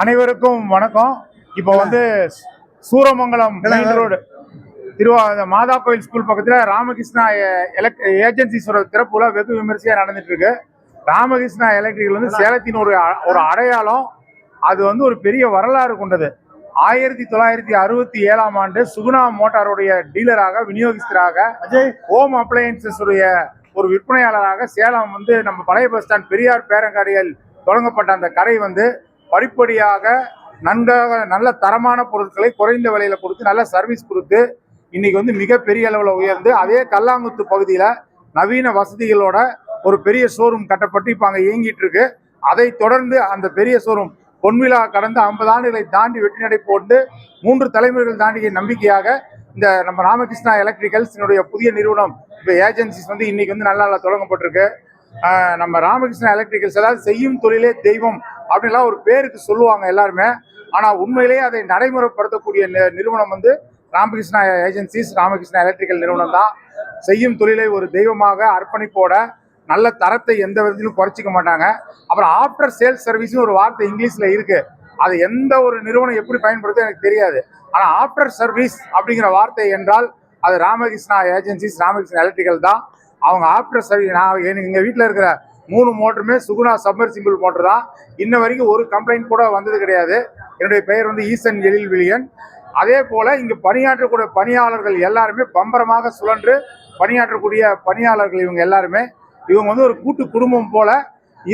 அனைவருக்கும் வணக்கம். இப்போ வந்து சூரமங்கலம் மெயின் ரோடு திருவா மாதா கோயில் ஸ்கூல் பக்கத்தில் ராமகிருஷ்ணா எலக்ட் ஏஜென்சிஸோட திறப்புல வெகு விமர்சையாக நடந்துட்டு இருக்கு ராமகிருஷ்ணா எலக்ட்ரிக்கல் வந்து சேலத்தின் ஒரு ஒரு அடையாளம் அது வந்து ஒரு பெரிய வரலாறு கொண்டது. ஆயிரத்தி தொள்ளாயிரத்தி அறுபத்தி ஏழாம் ஆண்டு சுகுணா மோட்டாருடைய டீலராக விநியோகிஸ்தராக ஹோம் அப்ளையன்சஸ் உடைய ஒரு விற்பனையாளராக சேலம் வந்து நம்ம பழைய பஸ் ஸ்டாண்ட் பெரியார் பேரங்காடியில் தொடங்கப்பட்ட அந்த கடை வந்து படிப்படியாக நன்றாக நல்ல தரமான பொருட்களை குறைந்த விலையில கொடுத்து நல்ல சர்வீஸ் கொடுத்து இன்னைக்கு வந்து மிகப்பெரிய அளவில் உயர்ந்து அதே கல்லாங்குத்து பகுதியில் நவீன வசதிகளோட ஒரு பெரிய ஷோரூம் கட்டப்பட்டு இப்போ அங்கே இயங்கிட்டு இருக்கு. அதை தொடர்ந்து அந்த பெரிய ஷோரூம் பொன்விழா கடந்த ஐம்பது ஆண்டுகளை தாண்டி வெற்றி நடை போட்டு மூன்று தலைமுறைகள் தாண்டிய நம்பிக்கையாக இந்த நம்ம ராமகிருஷ்ணா எலக்ட்ரிக்கல்ஸினுடைய புதிய நிறுவனம் இப்போ ஏஜென்சிஸ் வந்து இன்னைக்கு வந்து நல்லா தொடங்கப்பட்டிருக்கு. நம்ம ராமகிருஷ்ணா எலக்ட்ரிக்கல்ஸ் அதாவது செய்யும் தொழிலே தெய்வம் அப்படின்லாம் ஒரு பேருக்கு சொல்லுவாங்க எல்லாருமே. ஆனால் உண்மையிலேயே அதை நடைமுறைப்படுத்தக்கூடிய நிறுவனம் வந்து ராமகிருஷ்ணா ஏஜென்சிஸ் ராமகிருஷ்ணா எலக்ட்ரிக்கல் நிறுவனம் தான். செய்யும் தொழிலை ஒரு தெய்வமாக அர்ப்பணிப்போட நல்ல தரத்தை எந்த விதத்திலும் குறைச்சிக்க மாட்டாங்க. அப்புறம் ஆஃப்டர் சேல்ஸ் சர்வீஸ்னு ஒரு வார்த்தை இங்கிலீஷில் இருக்குது அது எந்த ஒரு நிறுவனம் எப்படி பயன்படுத்த எனக்கு தெரியாது. ஆனால் ஆஃப்டர் சர்வீஸ் அப்படிங்கிற வார்த்தை என்றால் அது ராமகிருஷ்ணா ஏஜென்சிஸ் ராமகிருஷ்ணா எலக்ட்ரிக்கல் தான். அவங்க ஆஃப்டர் சர்வீஸ் நான் எங்கள் வீட்டில் இருக்கிற மூணு மோட்டருமே சுகுணா சப்மர்சிபிள் மோட்டர் தான். இன்ன வரைக்கும் ஒரு கம்ப்ளைண்ட் கூட வந்தது கிடையாது. என்னுடைய பெயர் வந்து ஈசன் எழில் விழியன் அதே போல இங்கு பணியாற்றக்கூடிய பணியாளர்கள் எல்லாருமே பம்பரமாக சுழன்று பணியாற்றக்கூடிய பணியாளர்கள் இவங்க எல்லாருமே. இவங்க வந்து ஒரு கூட்டு குடும்பம் போல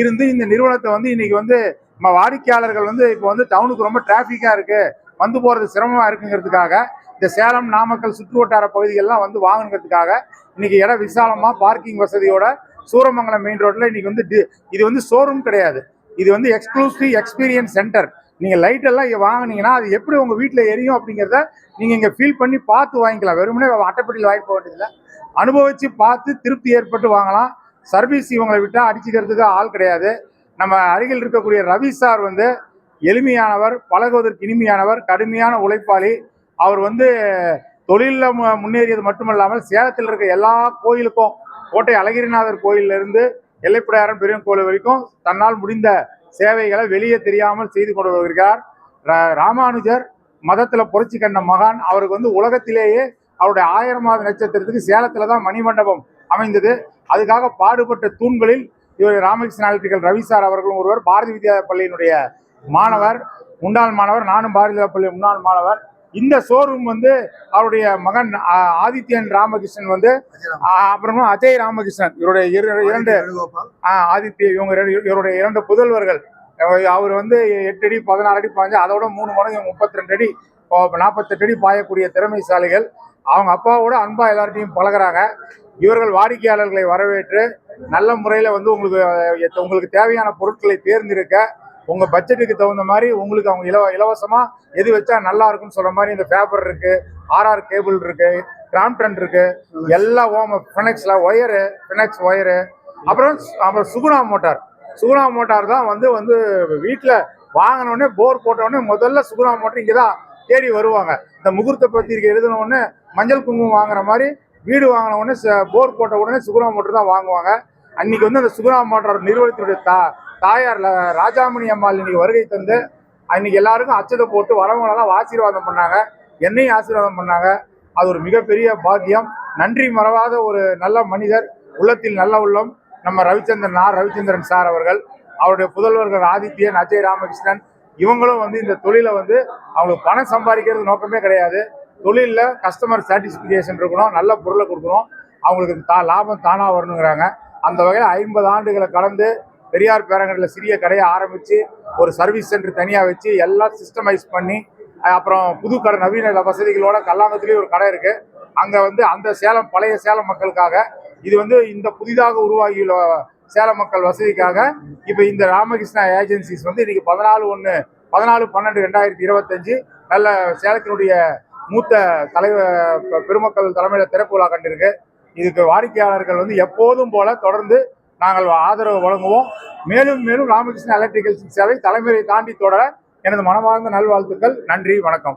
இருந்து இந்த நிறுவனத்தை வந்து இன்னைக்கு வந்து நம்ம வாடிக்கையாளர்கள் வந்து இப்போ வந்து டவுனுக்கு ரொம்ப டிராஃபிக்காக இருக்கு. வந்து போகிறது சிரமமாக இருக்குங்கிறதுக்காக இந்த சேலம் நாமக்கல் சுற்று வட்டார பகுதிகள்லாம் வந்து வாங்கணுங்கிறதுக்காக இன்னைக்கு இடம் விசாலமாக பார்க்கிங் வசதியோட சூரமங்கலம் மெயின் ரோட்ல இன்னைக்கு வந்து டி- இது வந்து ஷோரூம் கிடையாது. இது வந்து எக்ஸ்க்ளூசிவ் எக்ஸ்பீரியன்ஸ் சென்டர் நீங்க லைட் எல்லாம் இங்க வாங்குனீங்கன்னா அது எப்படி உங்க வீட்டில் எரியும் அப்படிங்கிறத நீங்க இங்க ஃபீல் பண்ணி பார்த்து வாங்கிக்கலாம். வெறுமனே அட்டைப்பட்டியில் வாங்கி போக வேண்டியதில்லை. அனுபவிச்சு பார்த்து திருப்தி ஏற்பட்டு வாங்கலாம். சர்வீஸ் இவங்களை விட்டா அடிச்சுக்கிறதுக்கு ஆள் கிடையாது. நம்ம அருகில் இருக்கக்கூடிய ரவி சார் வந்து எளிமையானவர் பழகுவதற்கு இனிமையானவர் கடுமையான உழைப்பாளி. அவர் வந்து தொழிலில் முன்னேறியது மட்டுமல்லாமல் சேலத்தில் இருக்க எல்லா கோயிலுக்கும் கோட்டை அழகிரிநாதர் கோயிலிருந்து இருந்து பெரிய பெரியன் கோயில் வரைக்கும் தன்னால் முடிந்த சேவைகளை வெளியே தெரியாமல் செய்து கொண்டு வருகிறார். ரா- ராமானுஜர் மதத்தில் புரட்சி கண்ட மகான். அவருக்கு வந்து உலகத்திலேயே அவருடைய ஆயிரமாவது நட்சத்திரத்துக்கு சேலத்தில் தான் மணிமண்டபம் அமைந்தது. அதுக்காக பாடுபட்ட தூண்களில் இவர் ராமகிருஷ்ண எலக்ட்ரிக்கல் ரவி சார் அவர்களும் ஒருவர் பாரதி வித்யா பள்ளியினுடைய மாணவர் முன்னாள் மாணவர் நானும் பாரதி பள்ளி முன்னாள் மாணவர். இந்த ஷோரூம் வந்து அவருடைய மகன் ஆதித்யன் ராமகிருஷ்ணன் வந்து அப்புறமா அஜய் ராமகிருஷ்ணன் இவருடைய இரு- இரண்டு ஆதித்ய இவங்க இவருடைய இரண்டு புதல்வர்கள். அவர் வந்து எட்டு அடி பதினாறு அடி பாஞ்சு அதோட மூணு மடங்கு முப்பத்தி ரெண்டு அடி நாற்பத்தெட்டு அடி பாயக்கூடிய திறமைசாலிகள். அவங்க அப்பாவோட அன்பா எல்லார்ட்டையும் பழகுறாங்க. இவர்கள் வாடிக்கையாளர்களை வரவேற்று நல்ல முறையில் வந்து உங்களுக்கு உங்களுக்கு தேவையான பொருட்களை தேர்ந்தெடுக்க உங்க பட்ஜெட்டுக்கு தகுந்த மாதிரி உங்களுக்கு அவங்க இலவ இலவசமா எது வச்சா நல்லா இருக்கும்னு சொல்ற மாதிரி இந்த பேப்பர் இருக்கு ஆர்ஆர் கேபிள் இருக்கு கிராம்டன் இருக்கு எல்லா ஓம ஃபினெக்ஸில் ஒயரு ஃபினெக்ஸ் ஒயரு அப்புறம் அப்புறம் சுகுணா மோட்டார் சுகுணா மோட்டார் தான் வந்து வந்து வீட்டில் வாங்கினோடனே போர் போட்டோடனே முதல்ல சுகுணா மோட்டார் இங்கே தான் தேடி வருவாங்க. இந்த முகூர்த்த பத்திரிக்கை எழுதின உடனே மஞ்சள் குங்குமம் வாங்குற மாதிரி வீடு வாங்கின உடனே போர் போட்ட உடனே சுகுணா மோட்டர் தான் வாங்குவாங்க. அன்னைக்கு வந்து அந்த சுகுணா மோட்டார் நிறுவனத்தினுடைய தா தாயார் ராஜாமணி அம்மாள் இன்னைக்கு வருகை தந்து அன்னைக்கு எல்லாருக்கும் அச்சதை போட்டு வரவங்களெல்லாம் ஆசீர்வாதம் பண்ணாங்க. என்னையும் ஆசீர்வாதம் பண்ணாங்க. அது ஒரு மிகப்பெரிய பாக்கியம். நன்றி மறவாத ஒரு நல்ல மனிதர் உள்ளத்தில் நல்ல உள்ளம். நம்ம ரவிச்சந்திரன் ஆர். ரவிச்சந்திரன் சார் அவர்கள் அவருடைய புதல்வர்கள் ஆதித்யன் அஜய் ராமகிருஷ்ணன் இவங்களும் வந்து இந்த தொழிலை வந்து அவங்களுக்கு பணம் சம்பாதிக்கிறது நோக்கமே கிடையாது. தொழிலில் கஸ்டமர் சாட்டிஸ்ஃபிகேஷன் இருக்கணும் நல்ல பொருளை கொடுக்கணும். அவங்களுக்கு தா லாபம் தானாக வரணுங்கிறாங்க. அந்த வகையில் ஐம்பது ஆண்டுகளை கடந்து பெரியார் பேரங்கடில் சிறிய கடையை ஆரம்பித்து ஒரு சர்வீஸ் சென்டர் தனியாக வச்சு எல்லாம் சிஸ்டமைஸ் பண்ணி அப்புறம் புது கடை நவீன வசதிகளோட கல்லாங்கத்துலேயும் ஒரு கடை இருக்குது அங்கே வந்து அந்த சேலம் பழைய சேலம் மக்களுக்காக இது வந்து இந்த புதிதாக உருவாகியுள்ள சேலம் மக்கள் வசதிக்காக இப்போ இந்த ராமகிருஷ்ணா ஏஜென்சிஸ் வந்து இன்னைக்கு பதினாலு ஒன்று பதினாலு பன்னெண்டு ரெண்டாயிரத்தி இருபத்தஞ்சு நல்ல சேலத்தினுடைய மூத்த தலைவர் பெருமக்கள் தலைமையில் திறப்பு விழா கண்டிருக்கு. இதுக்கு வாடிக்கையாளர்கள் வந்து எப்போதும் போல தொடர்ந்து நாங்கள் ஆதரவு வழங்குவோம். மேலும் மேலும் ராமகிருஷ்ண எலக்ட்ரிகல் சேவை தலைமுறை தாண்டி தொடர எனது மனமார்ந்த நல்வாழ்த்துக்கள். நன்றி வணக்கம்.